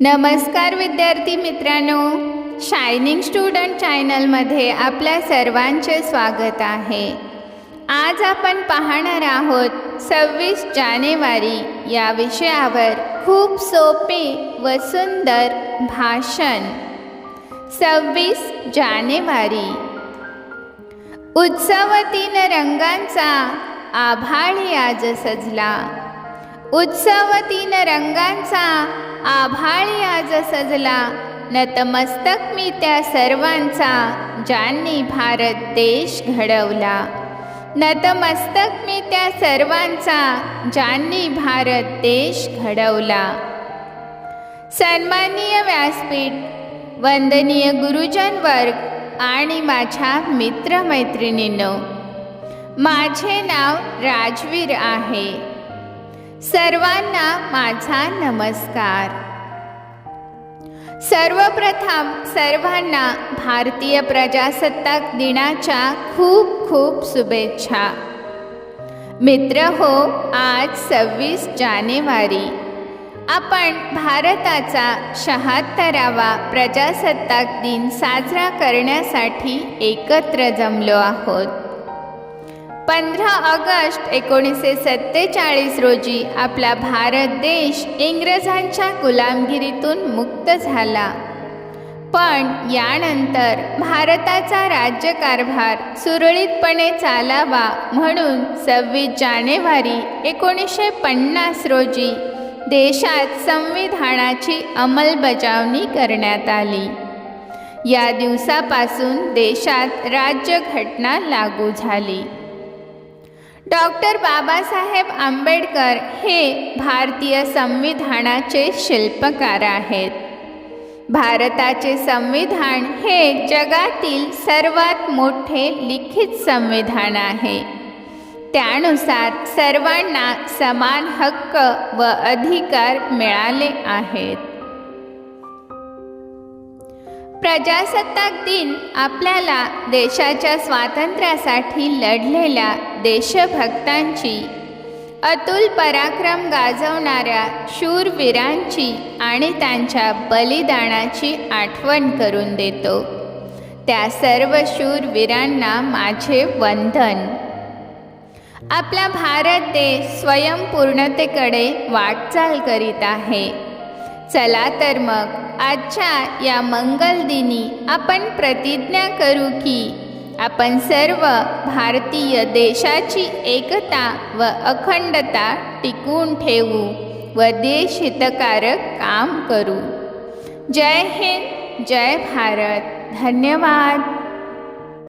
नमस्कार विद्यार्थी मित्रांनो. शायनिंग स्टुडंट चॅनलमध्ये आपल्या सर्वांचे स्वागत आहे. आज आपण पाहणार आहोत सव्वीस जानेवारी या विषयावर खूप सोपे व सुंदर भाषण. सव्वीस जानेवारी. उत्सव तीन रंगांचा आभाळी आज सजला. उत्सव तीन रंगांचा आभाळी आज सजला. नतमस्तक मी त्या सर्वांचा ज्यांनी भारत देश घडवला. नतमस्तक मी त्या सर्वांचा ज्यांनी भारत देश घडवला. सन्माननीय व्यासपीठ वंदनीय गुरुजन वर्ग आणि माझ्या मित्रमैत्रिणींनो माझे नाव राजवीर आहे. सर्वांना माझा नमस्कार. सर्वप्रथम सर्वांना भारतीय प्रजासत्ताक दिनाच्या खूप खूप शुभेच्छा. मित्र हो आज सव्वीस जानेवारी. आपण भारताचा शहात्तरावा प्रजासत्ताक दिन साजरा करण्यासाठी एकत्र जमलो आहोत. पंधरा ऑगस्ट एकोणीसशे सत्तेचाळीस रोजी आपला भारत देश इंग्रजांच्या गुलामगिरीतून मुक्त झाला. पण यानंतर भारताचा राज्यकारभार सुरळीतपणे चालावा म्हणून सव्वीस जानेवारी एकोणीसशे पन्नास रोजी देशात संविधानाची अंमलबजावणी करण्यात आली. या दिवसापासून देशात राज्यघटना लागू झाली. डॉक्टर बाबासाहेब आंबेडकर हे भारतीय संविधानाचे शिल्पकार आहेत. भारताचे संविधान हे जगातील सर्वात मोठे लिखित संविधान आहे. त्यानुसार सर्वांना समान हक्क व अधिकार मिळाले आहेत. प्रजासत्ताक दिन आपल्याला देशाच्या स्वातंत्र्यासाठी लढलेल्या देशभक्तांची अतुल पराक्रम गाजवणाऱ्या शूरवीरांची आणि त्यांच्या बलिदानाची आठवण करून देतो. त्या सर्व शूरवीरांना माझे वंदन. आपला भारत देश स्वयंपूर्णतेकडे वाटचाल करीत आहे. चला तर मग आजच्या या मंगलदिनी आपण प्रतिज्ञा करू की आपण सर्व भारतीय देशाची एकता व अखंडता टिकवून ठेवू व देशहितकारक काम करू. जय हिंद जय भारत. धन्यवाद.